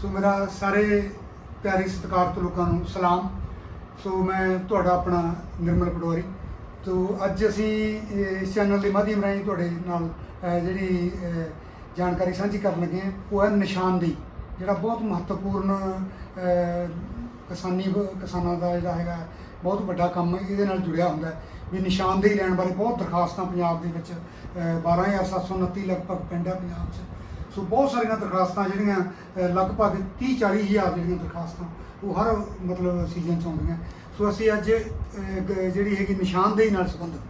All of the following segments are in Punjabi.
ਸੋ ਮੇਰਾ ਸਾਰੇ ਪਿਆਰੇ ਸਤਿਕਾਰਤ ਲੋਕਾਂ ਨੂੰ ਸਲਾਮ। ਸੋ ਮੈਂ ਤੁਹਾਡਾ ਆਪਣਾ ਨਿਰਮਲ ਪਟਵਾਰੀ। ਤੋ ਅੱਜ ਅਸੀਂ ਇਸ ਚੈਨਲ ਦੇ ਮਾਧਿਅਮ ਰਾਹੀਂ ਤੁਹਾਡੇ ਨਾਲ ਜਿਹੜੀ ਜਾਣਕਾਰੀ ਸਾਂਝੀ ਕਰਨ ਲੱਗੇ ਹਾਂ ਉਹ ਹੈ ਨਿਸ਼ਾਨਦੇਹੀ ਜਿਹੜਾ ਬਹੁਤ ਮਹੱਤਵਪੂਰਨ ਕਿਸਾਨੀ ਕਿਸਾਨਾਂ ਦਾ ਜਿਹੜਾ ਹੈਗਾ ਬਹੁਤ ਵੱਡਾ ਕੰਮ ਇਹਦੇ ਨਾਲ ਜੁੜਿਆ ਹੁੰਦਾ ਵੀ ਨਿਸ਼ਾਨਦੇਹੀ ਲੈਣ ਬਾਰੇ ਬਹੁਤ ਦਰਖਾਸਤਾਂ ਪੰਜਾਬ ਦੇ ਵਿੱਚ ਅਹ, 12729 ਲਗਭਗ ਪਿੰਡ ਹੈ ਪੰਜਾਬ 'ਚ। ਸੋ ਬਹੁਤ ਸਾਰੀਆਂ ਦਰਖਾਸਤਾਂ ਜਿਹੜੀਆਂ ਅਹ, ਲਗਭਗ 30 40 ਹਜ਼ਾਰ ਜਿਹੜੀਆਂ ਦਰਖਾਸਤਾਂ ਉਹ ਹਰ ਮਤਲਬ ਸੀਜ਼ਨ 'ਚ ਆਉਂਦੀਆਂ। ਸੋ ਅਸੀਂ ਅੱਜ ਅਹ, ਗ- ਜਿਹੜੀ ਹੈਗੀ ਨਿਸ਼ਾਨਦੇਹੀ ਨਾਲ ਸੰਬੰਧਿਤ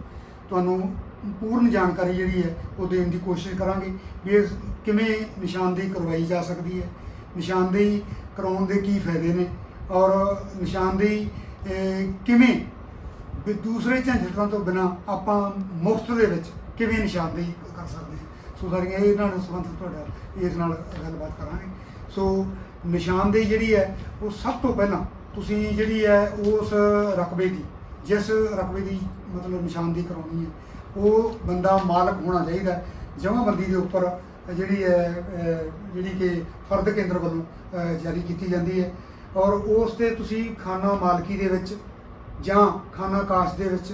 ਤੁਹਾਨੂੰ ਪੂਰਨ ਜਾਣਕਾਰੀ ਜਿਹੜੀ ਹੈ ਉਹ ਦੇਣ ਦੀ ਕੋਸ਼ਿਸ਼ ਕਰਾਂਗੇ ਵੀ ਇਹ ਕਿਵੇਂ ਨਿਸ਼ਾਨਦੇਹੀ ਕਰਵਾਈ ਜਾ ਸਕਦੀ ਹੈ। ਨਿਸ਼ਾਨਦੇਹੀ ਕਰਾਉਣ ਦੇ ਕੀ ਫਾਇਦੇ ਨੇ ਔਰ ਨਿਸ਼ਾਨਦੇਹੀ ਅਹ, ਕਿਵੇਂ ਵੀ ਦੂਸਰੇ ਝੰਜਟਾਂ ਤੋਂ ਬਿਨਾ ਆਪਾਂ ਮੁਫਤ ਦੇ ਵਿੱਚ ਕਿਵੇਂ ਨਿਸ਼ਾਨਦੇਹੀ ਕਰ ਸਕਦੇ ਸੋ ਸਾਰੀਆਂ ਇਹਨਾਂ ਨਾਲ ਸੰਬੰਧਿਤ ਤੁਹਾਡਾ ਇਸ ਨਾਲ ਗੱਲਬਾਤ ਕਰਾਂਗੇ। ਸੋ ਨਿਸ਼ਾਨਦੇਹੀ ਜਿਹੜੀ ਹੈ, ਉਹ ਸਭ ਤੋਂ ਪਹਿਲਾਂ ਤੁਸੀਂ ਜਿਹੜੀ ਹੈ, ਉਸ ਰਕਬੇ ਦੀ, ਜਿਸ ਰਕਬੇ ਦੀ ਮਤਲਬ ਨਿਸ਼ਾਨਦੇਹੀ ਕਰਾਉਣੀ ਹੈ, ਉਹ ਬੰਦਾ ਮਾਲਕ ਹੋਣਾ ਚਾਹੀਦਾ ਜਮ੍ਹਾਂਬੰਦੀ ਦੇ ਉੱਪਰ ਜਿਹੜੀ ਹੈ ਜਿਹੜੀ ਕਿ ਫਰਦ ਕੇਂਦਰ ਵੱਲੋਂ ਜਾਰੀ ਕੀਤੀ ਜਾਂਦੀ ਹੈ। ਔਰ ਉਸ ਤੇ ਤੁਸੀਂ ਖਾਨਾ ਮਾਲਕੀ ਦੇ ਵਿੱਚ ਜਾਂ ਖਾਨਾ ਕਾਸ਼ ਦੇ ਵਿੱਚ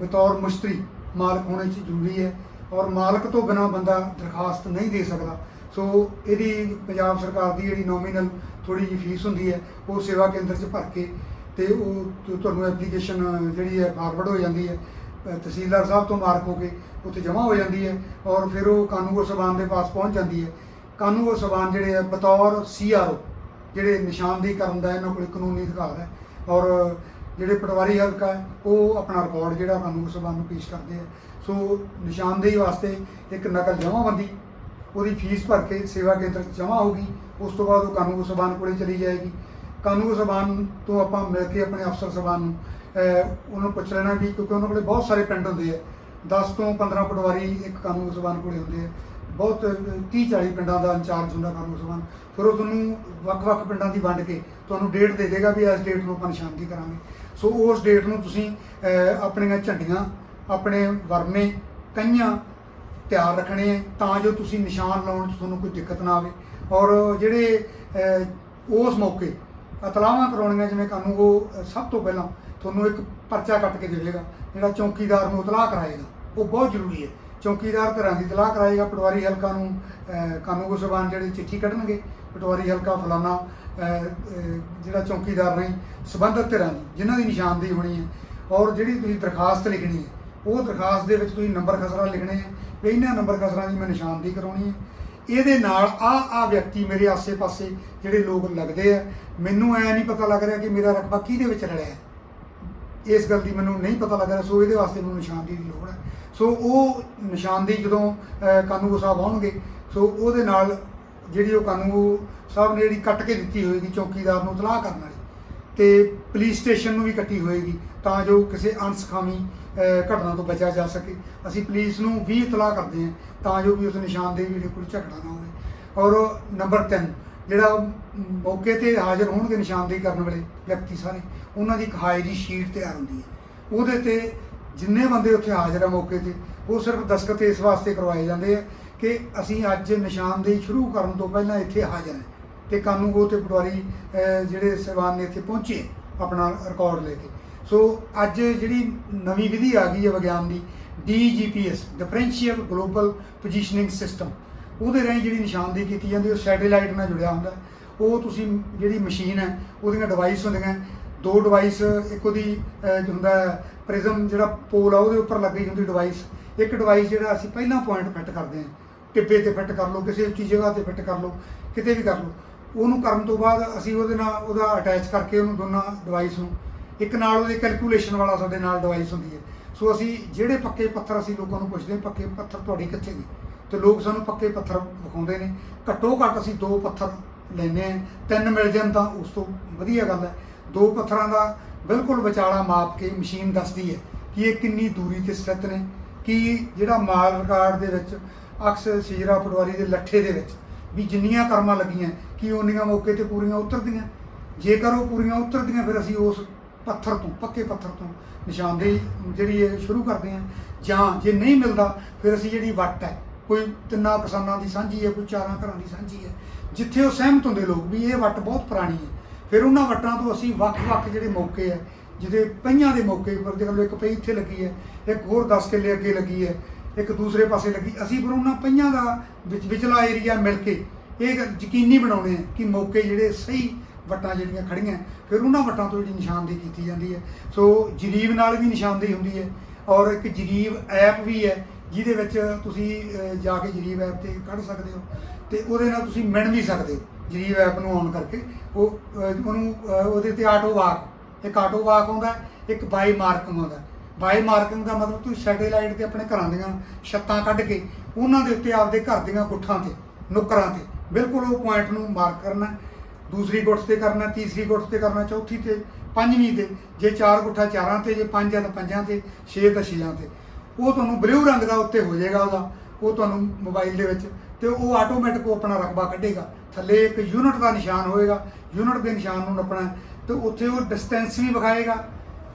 ਬਤੌਰ ਮੁਸ਼ਤਰੀ ਮਾਲਕ ਹੋਣੇ ਚ ਜ਼ਰੂਰੀ ਹੈ। ਔਰ ਮਾਲਕ ਤੋਂ ਬਿਨਾ ਬੰਦਾ ਦਰਖਾਸਤ ਨਹੀਂ ਦੇ ਸਕਦਾ। ਸੋ ਇਹਦੀ ਪੰਜਾਬ ਸਰਕਾਰ ਦੀ ਜਿਹੜੀ ਨੋਮੀਨਲ ਥੋੜੀ ਜਿਹੀ ਫੀਸ ਹੁੰਦੀ ਹੈ, ਉਹ ਸੇਵਾ ਕੇਂਦਰ 'ਚ ਭਰ ਕੇ ਤੇ ਉਹ ਤੁਹਾਨੂੰ ਐਪਲੀਕੇਸ਼ਨ ਜਿਹੜੀ ਹੈ ਫਾਰਵਰਡ ਹੋ ਜਾਂਦੀ ਹੈ। ਤਹਿਸੀਲਦਾਰ ਸਾਹਿਬ ਤੋਂ ਮਾਰਕ ਹੋ ਕੇ ਉੱਥੇ ਜਮ੍ਹਾਂ ਹੋ ਜਾਂਦੀ ਹੈ ਔਰ ਫਿਰ ਉਹ ਕਾਨੂੰਗੋ ਸਬਾਨ ਦੇ ਪਾਸ ਪਹੁੰਚ ਜਾਂਦੀ ਹੈ। ਕਾਨੂੰਗੋ ਸਬਾਨ ਜਿਹੜੇ ਹੈ, ਬਤੌਰ ਸੀਆਰਓ ਜਿਹੜੇ ਨਿਸ਼ਾਨਦੇਹੀ ਕਰਨ ਦਾ ਇਹਨਾਂ ਕੋਲ ਕਾਨੂੰਨੀ ਅਧਿਕਾਰ ਹੈ ਔਰ ਜਿਹੜੇ ਪਟਵਾਰੀ ਹਲਕਾ ਹੈ, ਉਹ ਆਪਣਾ ਰਿਕਾਰਡ ਜਿਹੜਾ ਕਾਨੂੰਨ ਸਭਾ ਨੂੰ ਪੇਸ਼ ਕਰਦੇ ਆ ਸੋ ਨਿਸ਼ਾਨਦੇਹੀ ਵਾਸਤੇ ਇੱਕ ਨਕਲ ਜਮ੍ਹਾਂਬੰਦੀ ਉਹਦੀ ਫੀਸ ਭਰ ਕੇ ਸੇਵਾ ਕੇਂਦਰ 'ਚ ਜਮ੍ਹਾਂ ਹੋਗੀ ਉਸ ਤੋਂ ਬਾਅਦ ਉਹ ਕਾਨੂੰਨ ਸਭਾਨ ਕੋਲੇ ਚਲੀ ਜਾਏਗੀ। ਕਾਨੂੰਨ ਸਭਾਨ ਤੋਂ ਆਪਾਂ ਮਿਲ ਕੇ ਆਪਣੇ ਅਫਸਰ ਸਭਾਨ ਨੂੰ ਅਹ, ਉਹਨਾਂ ਨੂੰ ਪੁੱਛ ਲੈਣਾ ਵੀ ਕਿਉਂਕਿ ਉਹਨਾਂ ਕੋਲੇ ਬਹੁਤ ਸਾਰੇ ਪਿੰਡ ਹੁੰਦੇ ਆ। 10 ਤੋਂ 15 ਪਟਵਾਰੀ ਇੱਕ ਕਾਨੂੰਨ ਸਭਾਨ ਕੋਲੇ ਹੁੰਦੇ ਆ। ਬਹੁਤ 30 40 ਪਿੰਡਾਂ ਦਾ ਇੰਚਾਰਜ ਹੁੰਦਾ ਕਾਨੂੰਨ ਸਭਾ ਫਿਰ ਉਹ ਤੁਹਾਨੂੰ ਵੱਖ-ਵੱਖ ਪਿੰਡਾਂ ਦੀ ਵੰਡ ਕੇ ਤੁਹਾਨੂੰ ਡੇਟ ਦੇ ਦੇਗਾ ਵੀ ਇਸ ਡੇਟ ਨੂੰ ਆਪਾਂ ਨਿਸ਼ਾਨਦੀ ਕਰਾਂਗੇ। ਸੋ ਉਸ ਡੇਟ ਨੂੰ ਤੁਸੀਂ ਆਪਣੀਆਂ ਝੰਡੀਆਂ ਆਪਣੇ ਵਰਮੇ ਕਈਆਂ ਤਿਆਰ ਰੱਖਣੇ ਹੈ ਤਾਂ ਜੋ ਤੁਸੀਂ ਨਿਸ਼ਾਨ ਲਾਉਣ 'ਚ ਤੁਹਾਨੂੰ ਕੋਈ ਦਿੱਕਤ ਨਾ ਆਵੇ। ਔਰ ਜਿਹੜੇ ਉਸ ਮੌਕੇ ਇਤਲਾਹਾਂ ਕਰਾਉਣੀਆਂ ਜਿਵੇਂ ਕਾਨੂੰਨ ਉਹ ਸਭ ਤੋਂ ਪਹਿਲਾਂ ਤੁਹਾਨੂੰ ਇੱਕ ਪਰਚਾ ਕੱਟ ਕੇ ਦੇਵੇਗਾ ਜਿਹੜਾ ਚੌਕੀਦਾਰ ਨੂੰ ਇਤਲਾਹ ਕਰਾਏਗਾ। ਉਹ ਬਹੁਤ ਜ਼ਰੂਰੀ ਹੈ। ਚੌਕੀਦਾਰ ਘਰਾਂ ਦੀ ਇਤਲਾਹ ਕਰਾਏਗਾ ਪਟਵਾਰੀ ਹਲਕਾ ਨੂੰ ਅਹ, ਕਾਨੂੰਗੋ ਸਭਾਨ ਜਿਹੜੇ ਚਿੱਠੀ ਕੱਢਣਗੇ ਪਟਵਾਰੀ ਹਲਕਾ ਫਲਾਣਾ ਜਿਹੜਾ ਚੌਕੀਦਾਰ ਨਹੀਂ ਸਬੰਧਤ ਧਿਰਾਂ ਦੀ ਜਿਨ੍ਹਾਂ ਦੀ ਨਿਸ਼ਾਨਦੇਹੀ ਹੋਣੀ ਹੈ। ਔਰ ਜਿਹੜੀ ਤੁਸੀਂ ਦਰਖਾਸਤ ਲਿਖਣੀ ਹੈ ਉਹ ਦਰਖਾਸਤ ਦੇ ਵਿੱਚ ਤੁਸੀਂ ਨੰਬਰ ਖਸਰਾ ਲਿਖਣੇ ਹੈ ਵੀ ਇਹਨਾਂ ਨੰਬਰ ਖਸਰਾ ਦੀ ਮੈਂ ਨਿਸ਼ਾਨਦੇਹੀ ਕਰਾਉਣੀ ਹੈ ਇਹਦੇ ਨਾਲ ਆ ਆ ਵਿਅਕਤੀ ਮੇਰੇ ਆਸੇ-ਪਾਸੇ ਜਿਹੜੇ ਲੋਕ ਲੱਗਦੇ ਆ ਮੈਨੂੰ ਐ ਨਹੀਂ ਪਤਾ ਲੱਗ ਰਿਹਾ ਕਿ ਮੇਰਾ ਰਕਬਾ ਕਿਹਦੇ ਵਿੱਚ ਰਲਿਆ ਹੈ। ਇਸ ਗੱਲ ਦੀ ਮੈਨੂੰ ਨਹੀਂ ਪਤਾ ਲੱਗ ਰਿਹਾ ਸੋ ਇਹਦੇ ਵਾਸਤੇ ਮੈਨੂੰ ਨਿਸ਼ਾਨਦੇਹੀ ਦੀ ਲੋੜ ਹੈ। ਸੋ ਉਹ ਨਿਸ਼ਾਨਦੇਹੀ ਜਦੋਂ ਅਹ, ਕਾਨੂੰਗੋ ਸਾਹਿਬ ਆਉਣਗੇ ਸੋ ਉਹਦੇ ਨਾਲ ਜਿਹੜੀ ਉਹ ਕਾਨੂੰਗੋ ਸਾਹਿਬ ਨੇ ਜਿਹੜੀ ਕੱਟ ਕੇ ਦਿੱਤੀ ਹੋਏਗੀ ਚੌਕੀਦਾਰ ਨੂੰ ਤਲਾਹ ਕਰਨ ਵਾਲੀ ਤੇ ਪੁਲਿਸ ਸਟੇਸ਼ਨ ਨੂੰ ਵੀ ਇਕੱਠੀ ਹੋਏਗੀ ਤਾਂ ਜੋ ਕਿਸੇ ਅਣਸਖਾਵੀ ਘਟਨਾ ਤੋਂ ਬਚਿਆ ਜਾ ਸਕੇ। ਅਸੀਂ ਪੁਲਿਸ ਨੂੰ ਵੀ ਇਤਲਾਹ ਕਰਦੇ ਹਾਂ ਤਾਂ ਜੋ ਵੀ ਉਸ ਨਿਸ਼ਾਨਦੇਹੀ ਦੇ ਕੋਈ ਝਗੜਾ ਨਾ ਹੋਵੇ। ਔਰ ਨੰਬਰ 3 ਜਿਹੜਾ ਮੌਕੇ ਤੇ ਹਾਜ਼ਰ ਹੋਣਗੇ ਨਿਸ਼ਾਨਦੇਹੀ ਕਰਨ ਵਾਲੇ ਵਿਅਕਤੀ ਸਾਰੇ, ਉਹਨਾਂ ਦੀ ਇੱਕ ਹਾਜ਼ਰੀ ਸ਼ੀਟ ਤਿਆਰ ਹੁੰਦੀ ਹੈ। ਉਹਦੇ ਤੇ ਜਿੰਨੇ ਬੰਦੇ ਉੱਥੇ ਹਾਜ਼ਰ ਆ ਮੌਕੇ ਤੇ, ਉਹ ਸਿਰਫ ਦਸਤਖਤ ਇਸ ਵਾਸਤੇ ਕਰਵਾਏ ਜਾਂਦੇ ਆ ਕਿ ਅਸੀਂ ਅੱਜ ਨਿਸ਼ਾਨਦੇਹੀ ਸ਼ੁਰੂ ਕਰਨ ਤੋਂ ਪਹਿਲਾਂ ਇੱਥੇ ਹਾਜ਼ਰ ਹਾਂ। ਤੇ ਕਾਨੂੰਗੋ ਤੇ ਪਟਵਾਰੀ ਜਿਹੜੇ ਸਹਿਬਾਨ ਨੇ ਇੱਥੇ ਪਹੁੰਚੇ ਆਪਣਾ ਰਿਕਾਰਡ ਲੈ ਕੇ। ਸੋ ਅੱਜ ਜਿਹੜੀ ਨਵੀਂ ਵਿਧੀ ਆ ਗਈ ਹੈ ਵਿਗਿਆਨ ਦੀ DGPS differential global positioning system ਉਹਦੇ ਰਾਹੀਂ ਜਿਹੜੀ ਨਿਸ਼ਾਨਦੇਹੀ ਕੀਤੀ ਜਾਂਦੀ ਉਹ ਸੈਟੇਲਾਈਟ ਨਾਲ ਜੁੜਿਆ ਹੁੰਦਾ। ਉਹ ਤੁਸੀਂ ਜਿਹੜੀ ਮਸ਼ੀਨ ਹੈ, ਉਹਦੀਆਂ ਡਿਵਾਈਸ ਹੁੰਦੀਆਂ। ਦੋ ਡਿਵਾਈਸ ਇੱਕ ਉਹਦੀ ਹੁੰਦਾ ਪ੍ਰਿਜ਼ਮ ਜਿਹੜਾ ਪੋਲ ਆ, ਉਹਦੇ ਉੱਪਰ ਲੱਗੀ ਹੁੰਦੀ ਡਿਵਾਈਸ ਇੱਕ ਡਿਵਾਈਸ ਜਿਹੜਾ ਅਸੀਂ ਪਹਿਲਾਂ ਪੁਆਇੰਟ ਫਿੱਟ ਕਰਦੇ ਹਾਂ। ਟਿੱਬੇ ਤੇ ਫਿੱਟ ਕਰ ਲਓ, ਕਿਸੇ ਉੱਚੀ ਜਗ੍ਹਾ ਤੇ ਫਿੱਟ ਕਰ ਲਓ, ਕਿਤੇ ਵੀ ਕਰ ਲਓ। ਉਹਨੂੰ ਕਰਨ ਤੋਂ ਬਾਅਦ ਅਸੀਂ ਉਹਦੇ ਨਾਲ ਉਹਦਾ ਅਟੈਚ ਕਰਕੇ ਉਹਨੂੰ ਦੋਨਾਂ ਡਿਵਾਈਸ ਨੂੰ, ਇੱਕ ਨਾਲ ਉਹਦੇ ਕੈਲਕੂਲੇਸ਼ਨ ਵਾਲਾ ਸਾਡੇ ਨਾਲ ਡਿਵਾਈਸ ਹੁੰਦੀ ਹੈ। ਸੋ ਅਸੀਂ ਜਿਹੜੇ ਪੱਕੇ ਪੱਥਰ ਅਸੀਂ ਲੋਕਾਂ ਨੂੰ ਪੁੱਛਦੇ ਪੱਕੇ ਪੱਥਰ ਤੁਹਾਡੇ ਕਿੱਥੇ ਨੇ? ਤੇ ਲੋਕ ਸਾਨੂੰ ਪੱਕੇ ਪੱਥਰ ਵਿਖਾਉਂਦੇ ਨੇ। ਘੱਟੋ ਘੱਟ ਅਸੀਂ ਦੋ ਪੱਥਰ ਲੈਨੇ ਆ ਤਿੰਨ ਮਿਲ ਜਾਣ ਤਾਂ ਉਸ ਤੋਂ ਵਧੀਆ ਗੱਲ ਹੈ। ਦੋ ਪੱਥਰਾਂ ਦਾ ਬਿਲਕੁਲ ਵਿਚਾਲਾ ਮਾਪ ਕੇ ਮਸ਼ੀਨ ਦੱਸਦੀ ਹੈ ਕਿ ਇਹ ਕਿੰਨੀ ਦੂਰੀ ਤੇ ਸਥਿਤ ਨੇ, ਕਿ ਜਿਹੜਾ ਮਾਲ ਰਿਕਾਰਡ ਦੇ ਵਿੱਚ ਅਕਸਰ ਸੀਜਰਾ ਪਟਵਾਰੀ ਦੇ ਲੱਠੇ ਦੇ ਵਿੱਚ ਵੀ ਜਿੰਨੀਆਂ ਕਰਮਾਂ ਲੱਗੀਆਂ, ਕਿ ਉਹਨੀਆਂ ਮੌਕੇ ਤੇ ਪੂਰੀਆਂ ਉਤਰਦੀਆਂ? ਜੇਕਰ ਉਹ ਪੂਰੀਆਂ ਉਤਰਦੀਆਂ, ਫਿਰ ਅਸੀਂ ਉਸ ਪੱਥਰ ਤੋਂ, ਪੱਕੇ ਪੱਥਰ ਤੋਂ ਨਿਸ਼ਾਨਦੇਹੀ ਜਿਹੜੀ ਹੈ ਸ਼ੁਰੂ ਕਰਦੇ ਹਾਂ। ਜਾਂ ਜੇ ਨਹੀਂ ਮਿਲਦਾ, ਫਿਰ ਅਸੀਂ ਜਿਹੜੀ ਵੱਟ ਹੈ, ਕੋਈ ਤਿੰਨਾਂ ਕਿਸਾਨਾਂ ਦੀ ਸਾਂਝੀ ਹੈ, ਕੋਈ ਚਾਰਾਂ ਘਰਾਂ ਦੀ ਸਾਂਝੀ ਹੈ, ਜਿੱਥੇ ਉਹ ਸਹਿਮਤ ਹੁੰਦੇ ਲੋਕ ਵੀ ਇਹ ਵੱਟ ਬਹੁਤ ਪੁਰਾਣੀ ਹੈ। ਫਿਰ ਉਹਨਾਂ ਵੱਟਾਂ ਤੋਂ ਅਸੀਂ ਵੱਖ-ਵੱਖ ਜਿਹੜੇ ਮੌਕੇ ਹੈ, ਜਿਹਦੇ ਪਈਆਂ ਦੇ ਮੌਕੇ, ਪਰ ਜਦੋਂ ਇੱਕ ਪਈ ਇੱਥੇ ਲੱਗੀ ਹੈ, ਇੱਕ ਹੋਰ 10 ਕਿੱਲੇ ਅੱਗੇ ਲੱਗੀ ਹੈ ਇੱਕ ਦੂਸਰੇ ਪਾਸੇ ਲੱਗੀ। ਅਸੀਂ ਫਿਰ ਉਹਨਾਂ ਪਈਆਂ ਦਾ ਵਿੱਚ, ਵਿਚਲਾ ਏਰੀਆ ਮਿਲ ਕੇ ਇਹ ਯਕੀਨੀ ਬਣਾਉਣੇ ਆ ਕਿ ਮੌਕੇ ਜਿਹੜੇ ਸਹੀ ਵੱਟਾਂ ਜਿਹੜੀਆਂ ਖੜੀਆਂ ਫਿਰ ਉਹਨਾਂ ਵੱਟਾਂ ਤੋਂ ਜਿਹੜੀ ਨਿਸ਼ਾਨਦੇਹੀ ਕੀਤੀ ਜਾਂਦੀ ਹੈ। ਸੋ ਜਰੀਬ ਨਾਲ ਵੀ ਨਿਸ਼ਾਨਦੇਹੀ ਹੁੰਦੀ ਹੈ ਔਰ ਇੱਕ ਜਰੀਬ ਐਪ ਵੀ ਹੈ, ਜਿਹਦੇ ਵਿੱਚ ਤੁਸੀਂ ਜਾ ਕੇ ਜਰੀਬ ਐਪ ਤੇ ਕੱਢ ਸਕਦੇ ਹੋ ਤੇ ਉਹਦੇ ਨਾਲ ਤੁਸੀਂ ਮਿਣ ਵੀ ਸਕਦੇ ਹੋ। ਜਰੀਬ ਐਪ ਨੂੰ ਆਨ ਕਰਕੇ। ਉਹ ਉਹਨੂੰ ਉਹਦੇ ਤੇ ਆਟੋ ਵਾਕ ਇੱਕ ਆਟੋ ਵਾਕ ਆਉਂਦਾ, ਇੱਕ ਬਾਈ ਮਾਰਕ ਆਉਂਦਾ। ਬਾਈ ਮਾਰਕਿੰਗ ਦਾ ਮਤਲਬ ਤੁਸੀਂ ਸੈਟੇਲਾਈਟ ਤੇ ਆਪਣੇ ਘਰਾਂ ਦੀਆਂ ਛੱਤਾਂ ਕੱਢ ਕੇ ਉਹਨਾਂ ਦੇ ਉੱਤੇ ਆਪਦੇ ਘਰ ਦੀਆਂ ਗੁੱਠਾਂ ਤੇ, ਨੁੱਕਰਾਂ ਤੇ, ਬਿਲਕੁਲ ਉਹ ਪੁਆਇੰਟ ਨੂੰ ਮਾਰਕ ਕਰਨਾ, ਦੂਸਰੀ ਗੁੱਠ ਤੇ ਕਰਨਾ, ਤੀਸਰੀ ਗੁੱਠ ਤੇ ਕਰਨਾ, ਚੌਥੀ ਤੇ, ਪੰਜਵੀਂ ਤੇ, ਜੇ ਚਾਰ ਗੁੱਠਾ ਚਾਰਾਂ ਤੇ, ਜੇ ਪੰਜ ਆ ਤਾਂ ਪੰਜਾਂ ਤੇ, ਛੇ ਤਾਂ ਛੇਆਂ ਤੇ। ਉਹ ਤੁਹਾਨੂੰ ਬਲੂ ਰੰਗ ਦਾ ਉੱਤੇ ਹੋ ਜਾਏਗਾ ਉਹਦਾ, ਉਹ ਤੁਹਾਨੂੰ ਮੋਬਾਈਲ ਦੇ ਵਿੱਚ ਤੇ ਉਹ ਆਟੋਮੈਟਿਕ ਉਹ ਆਪਣਾ ਰਕਬਾ ਕੱਢੇਗਾ। ਥੱਲੇ ਇੱਕ ਯੂਨਿਟ ਦਾ ਨਿਸ਼ਾਨ ਹੋਏਗਾ ਯੂਨਿਟ ਦੇ ਨਿਸ਼ਾਨ ਨੂੰ ਨੱਪਣਾ ਹੈ ਤੇ ਉੱਥੇ ਉਹ ਡਿਸਟੈਂਸ ਵੀ ਵਿਖਾਏਗਾ,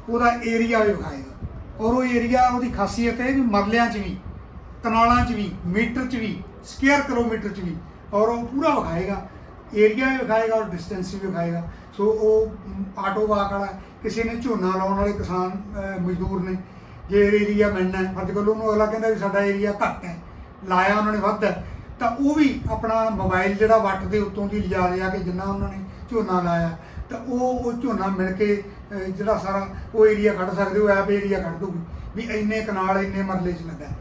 ਉਹਦਾ ਏਰੀਆ ਵੀ ਵਿਖਾਏਗਾ। ਔਰ ਉਹ ਏਰੀਆ ਉਹਦੀ ਖਾਸੀਅਤ ਹੈ ਵੀ ਮਰਲਿਆਂ 'ਚ ਵੀ ਕਨਾਲਾਂ 'ਚ ਵੀ, ਮੀਟਰ 'ਚ ਵੀ ਸਕੁਅਰ ਕਿਲੋਮੀਟਰ 'ਚ ਵੀ, ਔਰ ਉਹ ਪੂਰਾ ਵਿਖਾਏਗਾ। ਏਰੀਆ ਵੀ ਵਿਖਾਏਗਾ ਔਰ ਡਿਸਟੈਂਸ ਵੀ ਵਿਖਾਏਗਾ। ਸੋ ਉਹ ਆਟੋ ਵਾਕ ਵਾਲਾ, ਕਿਸੇ ਨੇ ਝੋਨਾ ਲਾਉਣ ਵਾਲੇ ਕਿਸਾਨ ਮਜ਼ਦੂਰ ਨੇ, ਜੇ ਏਰੀਆ ਮਿਲਣਾ ਹੈ, ਫਰਜ਼ ਕਰੋ ਉਹਨੂੰ ਅਗਲਾ ਕਹਿੰਦਾ ਵੀ ਸਾਡਾ ਏਰੀਆ ਘੱਟ ਹੈ, ਲਾਇਆ ਉਹਨਾਂ ਨੇ ਵੱਧ ਹੈ, ਤਾਂ ਉਹ ਵੀ ਆਪਣਾ ਮੋਬਾਈਲ ਜਿਹੜਾ ਵੱਟ ਦੇ ਉੱਤੋਂ ਦੀ ਲਿਜਾ ਲਿਆ ਕਿ ਜਿੰਨਾ ਉਹਨਾਂ ਨੇ ਝੋਨਾ ਲਾਇਆ ਤਾਂ ਉਹ ਉਹ ਝੋਨਾ ਮਿਲ ਕੇ ਅ, ਜਿਹੜਾ ਸਾਰਾ ਉਹ ਏਰੀਆ ਕੱਢ ਸਕਦੇ ਹੋ ਐਪ ਏਰੀਆ ਕੱਢ ਦੂਗੀ ਵੀ ਇੰਨੇ ਕਨਾਲ ਇੰਨੇ ਮਰਲੇ 'ਚ ਲੱਗਾ ਹੈ।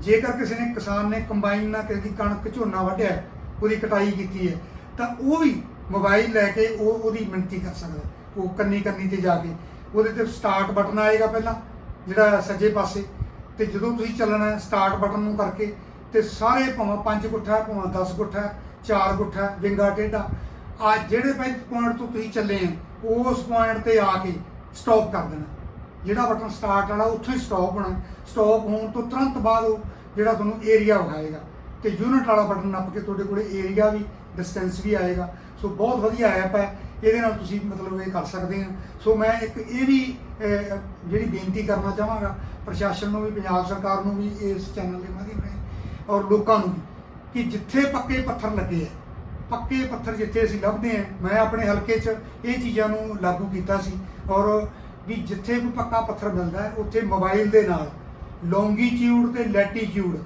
ਜੇਕਰ ਕਿਸੇ ਨੇ ਕਿਸਾਨ ਨੇ ਕੰਬਾਈਨ ਨਾਲ ਕਿਸੇ ਦੀ ਕਣਕ ਝੋਨਾ ਵੱਢਿਆ ਹੈ, ਉਹਦੀ ਕਟਾਈ ਕੀਤੀ ਹੈ ਤਾਂ ਉਹ ਵੀ ਮੋਬਾਈਲ ਲੈ ਕੇ ਉਹ ਉਹਦੀ ਮਿਣਤੀ ਕਰ ਸਕਦਾ ਹੈ। ਉਹ ਕੰਨੀ ਕੰਨੀ ਤੇ ਜਾ ਕੇ ਉਹਦੇ ਤੇ ਸਟਾਰਟ ਬਟਨ ਆਏਗਾ ਪਹਿਲਾਂ ਜਿਹੜਾ ਸੱਜੇ ਪਾਸੇ ਤੇ ਜਦੋਂ ਤੁਸੀਂ ਚੱਲਣਾ ਹੈ ਸਟਾਰਟ ਬਟਨ ਨੂੰ ਕਰਕੇ ਤੇ ਸਾਰੇ ਭਾਵੇਂ 5 ਗੁੱਠਾ ਭਾਵੇਂ 10 ਗੁੱਠਾ ਹੈ, ਚਾਰ ਗੁੱਠਾ ਹੈ, ਵਿੰਗਾ ਟੇਢਾ ਆ ਜਿਹੜੇ ਪੁਆਇੰਟ ਤੋਂ ਤੁਸੀਂ ਚੱਲੇ ਆ, ਉਸ ਪੁਆਇੰਟ ਤੇ ਆ ਕੇ ਸਟਾਪ ਕਰ ਦੇਣਾ। ਜਿਹੜਾ ਬਟਨ ਸਟਾਰਟ ਵਾਲਾ, ਉੱਥੋਂ ਹੀ ਸਟਾਪ ਹੋਣਾ। ਸਟਾਪ ਹੋਣ ਤੋਂ ਤੁਰੰਤ ਬਾਅਦ ਉਹ ਜਿਹੜਾ ਤੁਹਾਨੂੰ ਏਰੀਆ ਵਿਖਾਏਗਾ ਤੇ ਯੂਨਿਟ ਵਾਲਾ ਬਟਨ ਨੱਪ ਕੇ ਤੁਹਾਡੇ ਕੋਲੇ ਏਰੀਆ ਵੀ ਡਿਸਟੈਂਸ ਵੀ ਆਏਗਾ। ਸੋ ਬਹੁਤ ਵਧੀਆ ਐਪ ਹੈ। ਇਹਦੇ ਨਾਲ ਤੁਸੀਂ ਮਤਲਬ ਇਹ ਕਰ ਸਕਦੇ ਆ। ਸੋ ਮੈਂ ਇੱਕ ਇਹ ਵੀ ਜਿਹੜੀ ਬੇਨਤੀ ਕਰਨਾ ਚਾਹਾਂਗਾ, ਪ੍ਰਸ਼ਾਸਨ ਨੂੰ ਵੀ, ਪੰਜਾਬ ਸਰਕਾਰ ਨੂੰ ਵੀ, ਇਸ ਚੈਨਲ ਦੇ ਮਾਧਿਅਮ ਰਾਹੀਂ ਔਰ ਲੋਕਾਂ ਨੂੰ ਵੀ, ਕਿ ਜਿੱਥੇ ਪੱਕੇ ਪੱਥਰ ਲੱਗੇ ਆ ਪੱਕੇ ਪੱਥਰ ਜਿੱਥੇ ਅਸੀਂ ਲੱਭਦੇ ਆ ਮੈਂ ਆਪਣੇ ਹਲਕੇ 'ਚ ਇਹ ਚੀਜ਼ਾਂ ਨੂੰ ਲਾਗੂ ਕੀਤਾ ਸੀ। ਔਰ ਵੀ ਜਿੱਥੇ ਕੋਈ ਪੱਕਾ ਪੱਥਰ ਮਿਲਦਾ ਹੈ, ਉੱਥੇ ਮੋਬਾਈਲ ਦੇ ਨਾਲ ਲੌਂਗੀਟਿਊਡ ਤੇ ਲੈਟੀਟਿਊਡ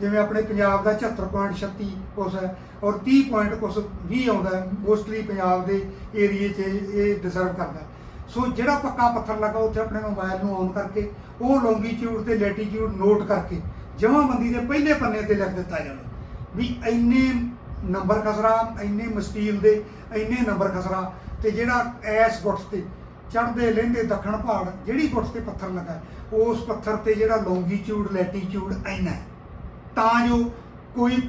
ਜਿਵੇਂ ਆਪਣੇ ਪੰਜਾਬ ਦਾ 74.36 ਕੁਛ ਹੈ, ਔਰ 30 ਪੁਆਇੰਟ ਕੁਛ ਵੀ ਆਉਂਦਾ ਮੋਸਟਲੀ ਪੰਜਾਬ ਦੇ ਏਰੀਏ 'ਚ ਇਹ ਇਹ ਡਿਜ਼ਰਵ ਕਰਦਾ ਸੋ ਜਿਹੜਾ ਪੱਕਾ ਪੱਥਰ ਲੱਗਾ, ਉੱਥੇ ਆਪਣੇ ਮੋਬਾਈਲ ਨੂੰ ਔਨ ਕਰਕੇ, ਉਹ ਲੌਂਗੀਟਿਊਡ ਤੇ ਲੈਟੀਟਿਊਡ ਨੋਟ ਕਰਕੇ ਜਮਾਬੰਦੀ ਦੇ ਪਹਿਲੇ ਪੰਨੇ ਤੇ ਲਿਖ ਦਿੱਤਾ ਜਾਵੇ। ਵੀ ਇੰਨੇ ਨੰਬਰ ਖਸਰਾ, ਇੰਨੇ ਮਸਟੀਲ ਦੇ, ਇੰਨੇ ਨੰਬਰ ਖਸਰਾ ਤੇ ਜਿਹੜਾ ਐਸ ਗੁੱਟ ਤੇ ਚੜ੍ਹਦੇ ਲਹਿੰਦੇ ਦੱਖਣ ਪਹਾੜ, ਜਿਹੜੀ ਗੁੱਟ ਤੇ ਪੱਥਰ ਲੱਗਾ, ਉਸ ਪੱਥਰ ਤੇ ਜਿਹੜਾ ਲੌਂਗੀਟਿਊਡ ਲੈਟੀਟਿਊਡ ਇੰਨਾ ਤਾਂ ਜੋ ਕੋਈ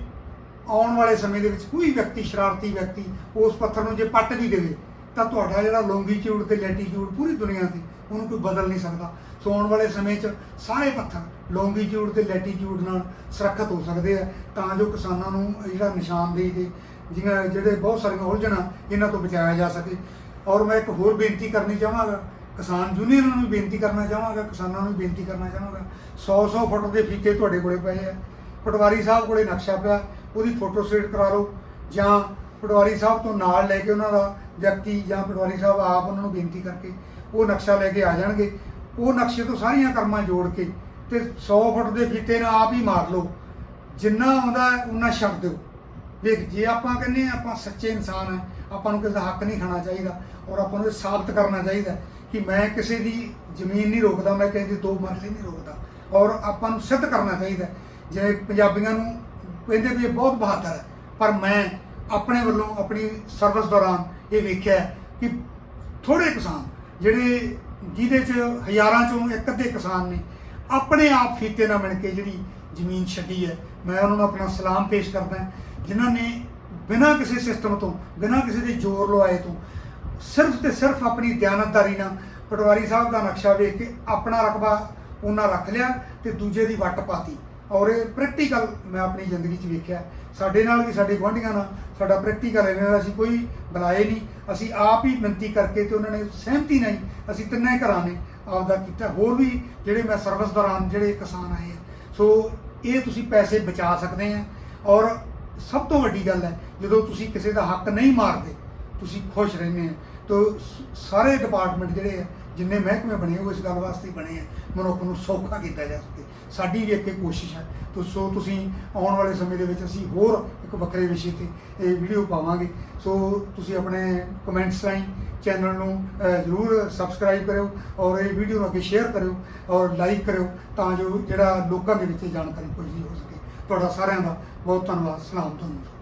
ਆਉਣ ਵਾਲੇ ਸਮੇਂ ਦੇ ਵਿੱਚ ਕੋਈ ਵਿਅਕਤੀ, ਸ਼ਰਾਰਤੀ ਵਿਅਕਤੀ ਉਸ ਪੱਥਰ ਨੂੰ ਜੇ ਪੱਟ ਵੀ ਦੇਵੇ, ਤਾਂ ਤੁਹਾਡਾ ਜਿਹੜਾ ਲੌਂਗੀਟਿਊਡ ਤੇ ਲੈਟੀਟਿਊਡ ਪੂਰੀ ਦੁਨੀਆ ਤੇ ਉਹਨੂੰ ਕੋਈ ਬਦਲ ਨਹੀਂ ਸਕਦਾ। ਸੋ ਆਉਣ ਵਾਲੇ ਸਮੇਂ 'ਚ ਸਾਰੇ ਪੱਥਰ ਲੌਂਗੀਟਿਊਡ ਤੇ ਲੈਟੀਟਿਊਡ ਨਾਲ ਸੁਰੱਖਿਅਤ ਹੋ ਸਕਦੇ ਆ, ਤਾਂ ਜੋ ਕਿਸਾਨਾਂ ਨੂੰ ਜਿਹੜਾ ਨਿਸ਼ਾਨਦੇਹੀ ਦੇ ਜਿਵੇਂ ਜਿਹੜੇ ਬਹੁਤ ਸਾਰੀਆਂ ਉਲਝਣਾਂ ਇਹਨਾਂ ਤੋਂ ਬਚਾਇਆ ਜਾ ਸਕੇ। ਔਰ ਮੈਂ ਇੱਕ ਹੋਰ ਬੇਨਤੀ ਕਰਨੀ ਚਾਹਾਂਗਾ, ਕਿਸਾਨ ਯੂਨੀਅਨ ਨੂੰ ਵੀ ਬੇਨਤੀ ਕਰਨਾ ਚਾਹਾਂਗਾ, ਕਿਸਾਨਾਂ ਨੂੰ ਵੀ ਬੇਨਤੀ ਕਰਨਾ ਚਾਹਾਂਗਾ। 100-100 ਫੁੱਟ ਦੇ ਫੀਤੇ ਤੁਹਾਡੇ ਕੋਲੇ ਪਏ ਆ। ਪਟਵਾਰੀ ਸਾਹਿਬ ਕੋਲੇ ਨਕਸ਼ਾ ਪਿਆ, ਉਹਦੀ ਫੋਟੋ ਸਟੇਟ ਕਰਾ ਲਓ। ਜਾਂ ਪਟਵਾਰੀ ਸਾਹਿਬ ਤੋਂ ਨਾਲ ਲੈ ਕੇ ਉਹਨਾਂ ਦਾ ਵਿਅਕਤੀ ਜਾਂ ਪਟਵਾਰੀ ਸਾਹਿਬ ਆਪ ਉਹਨਾਂ ਨੂੰ ਬੇਨਤੀ ਕਰਕੇ ਉਹ ਨਕਸ਼ਾ ਲੈ ਕੇ ਆ ਜਾਣਗੇ। ਉਹ ਨਕਸ਼ੇ ਤੋਂ ਸਾਰੀਆਂ ਕਰਮਾਂ ਜੋੜ ਕੇ ਤੇ 100 ਫੁੱਟ ਦੇ ਫੀਤੇ ਨਾਲ ਆਪ ਹੀ ਮਾਰ ਲਓ। ਜਿੰਨਾ ਆਉਂਦਾ ਹੈ, ਉਨਾ ਛੱਡ ਦਿਓ। ਵੇਖ ਜੇ ਆਪਾਂ ਕਹਿੰਦੇ ਹਾਂ ਆਪਾਂ ਸੱਚੇ ਇਨਸਾਨ ਹੈ ਆਪਾਂ ਨੂੰ ਕਿਸੇ ਦਾ ਹੱਕ ਨਹੀਂ ਖਾਣਾ ਚਾਹੀਦਾ ਔਰ ਆਪਾਂ ਨੂੰ ਇਹ ਸਾਬਤ ਕਰਨਾ ਚਾਹੀਦਾ ਕਿ ਮੈਂ ਕਿਸੇ ਦੀ ਜ਼ਮੀਨ ਨਹੀਂ ਰੋਕਦਾ ਮੈਂ ਕਿਸੇ ਦੀ ਦੋ ਮਰਲੇ ਨਹੀਂ ਰੋਕਦਾ ਔਰ ਆਪਾਂ ਨੂੰ ਸਿੱਧ ਕਰਨਾ ਚਾਹੀਦਾ। ਜੇ ਪੰਜਾਬੀਆਂ ਨੂੰ ਕਹਿੰਦੇ ਵੀ ਇਹ ਬਹੁਤ ਬਹਾਦਰ ਹੈ ਪਰ ਮੈਂ ਆਪਣੇ ਵੱਲੋਂ ਆਪਣੀ ਸਰਵਿਸ ਦੌਰਾਨ ਇਹ ਵੇਖਿਆ ਕਿ ਥੋੜੇ ਕਿਸਾਨ ਜਿਹੜੇ ਜਿਹਦੇ ਚ ਹਜ਼ਾਰਾਂ ਚੋਂ ਇੱਕ ਅੱਧੇ ਕਿਸਾਨ ਨੇ ਆਪਣੇ ਆਪ ਫੀਤੇ ਨਾਲ ਮਿਲ ਕੇ ਜਿਹੜੀ ਜ਼ਮੀਨ ਛੱਡੀ ਹੈ, ਮੈਂ ਉਹਨਾਂ ਨੂੰ ਆਪਣਾ ਸਲਾਮ ਪੇਸ਼ ਕਰਦਾ ਜਿਨ੍ਹਾਂ ਨੇ ਬਿਨਾਂ ਕਿਸੇ ਸਿਸਟਮ ਤੋਂ, ਬਿਨਾਂ ਕਿਸੇ ਦੇ ਜ਼ੋਰ ਲਵਾਏ ਤੋਂ, ਸਿਰਫ ਤੇ ਸਿਰਫ ਆਪਣੀ ਦਿਆਨਤਦਾਰੀ ਨਾਲ ਪਟਵਾਰੀ ਸਾਹਿਬ ਦਾ ਨਕਸ਼ਾ ਵੇਖ ਕੇ ਆਪਣਾ ਰਕਬਾ ਉਹਨਾਂ ਰੱਖ ਲਿਆ ਤੇ ਦੂਜੇ ਦੀ ਵੱਟ ਪਾਤੀ। ਔਰ ਇਹ ਪ੍ਰੈਕਟੀਕਲ ਮੈਂ ਆਪਣੀ ਜ਼ਿੰਦਗੀ 'ਚ ਵੇਖਿਆ। ਸਾਡੇ ਨਾਲ ਵੀ ਸਾਡੇ ਗੁਆਂਢੀਆਂ ਨਾਲ ਸਾਡਾ ਪ੍ਰੈਕਟੀਕਲ ਐਵੇਂ ਹੋਇਆ, ਅਸੀਂ ਕੋਈ ਬੁਲਾਏ ਨਹੀਂ। ਅਸੀਂ ਆਪ ਹੀ ਮਿੰਤੀ ਕਰਕੇ ਤੇ ਉਹਨਾਂ ਨੇ ਸਹਿਮਤੀ ਨਹੀਂ ਅਸੀਂ ਤਿੰਨੇ ਘਰਾਂ ਨੇ ਆਪਦਾ ਕੀਤਾ। ਹੋਰ ਵੀ ਜਿਹੜੇ ਮੈਂ ਸਰਵਿਸ ਦੌਰਾਨ ਜਿਹੜੇ ਕਿਸਾਨ ਆਏ ਆ। ਸੋ ਇਹ ਤੁਸੀਂ ਪੈਸੇ ਬਚਾ ਸਕਦੇ ਆ। ਔਰ ਸਭ ਤੋਂ ਵੱਡੀ ਗੱਲ ਹੈ, ਜਦੋਂ ਤੁਸੀਂ ਕਿਸੇ ਦਾ ਹੱਕ ਨਹੀਂ ਮਾਰਦੇ, ਤੁਸੀਂ ਖੁਸ਼ ਰਹਿੰਦੇ ਆ। ਤਾਂ, ਸਾਰੇ ਡਿਪਾਰਟਮੈਂਟ ਜਿਹੜੇ ਆ, ਜਿੰਨੇ ਮਹਿਕਮੇ ਬਣੇ ਉਹ ਇਸ ਗੱਲ ਵਾਸਤੇ ਬਣੇ ਆ, ਮਨੁੱਖ ਨੂੰ ਸੌਖਾ ਕੀਤਾ ਜਾ ਸਕੇ। ਸਾਡੀ ਵੀ ਇੱਕ ਕੋਸ਼ਿਸ਼ ਹੈ। ਤੋ, ਸੋ ਤੁਸੀਂ ਆਉਣ ਵਾਲੇ ਸਮੇਂ ਦੇ ਵਿੱਚ ਅਸੀਂ ਹੋਰ ਇੱਕ ਵੱਖਰੇ ਵਿਸ਼ੇ ਤੇ ਇਹ ਵੀਡੀਓ ਪਾਵਾਂਗੇ। ਸੋ, ਤੁਸੀਂ ਆਪਣੇ ਕਮੈਂਟਸ ਰਾਹੀਂ ਚੈਨਲ ਨੂੰ ਜ਼ਰੂਰ ਸਬਸਕ੍ਰਾਈਬ ਕਰਿਓ ਔਰ ਇਹ ਵੀਡੀਓ ਨੂੰ ਅੱਗੇ ਸ਼ੇਅਰ ਕਰਿਓ ਔਰ ਲਾਈਕ ਕਰਿਓ ਤਾਂ ਜੋ ਜਿਹੜਾ ਲੋਕਾਂ ਦੇ ਵਿੱਚ ਇਹ ਜਾਣਕਾਰੀ ਪਹੁੰਚਦੀ ਹੋ ਸਕੇ। ਤੁਹਾਡਾ ਸਾਰਿਆਂ ਦਾ ਬਹੁਤ ਧੰਨਵਾਦ। ਸਲਾਮ ਤੁਹਾਨੂੰ।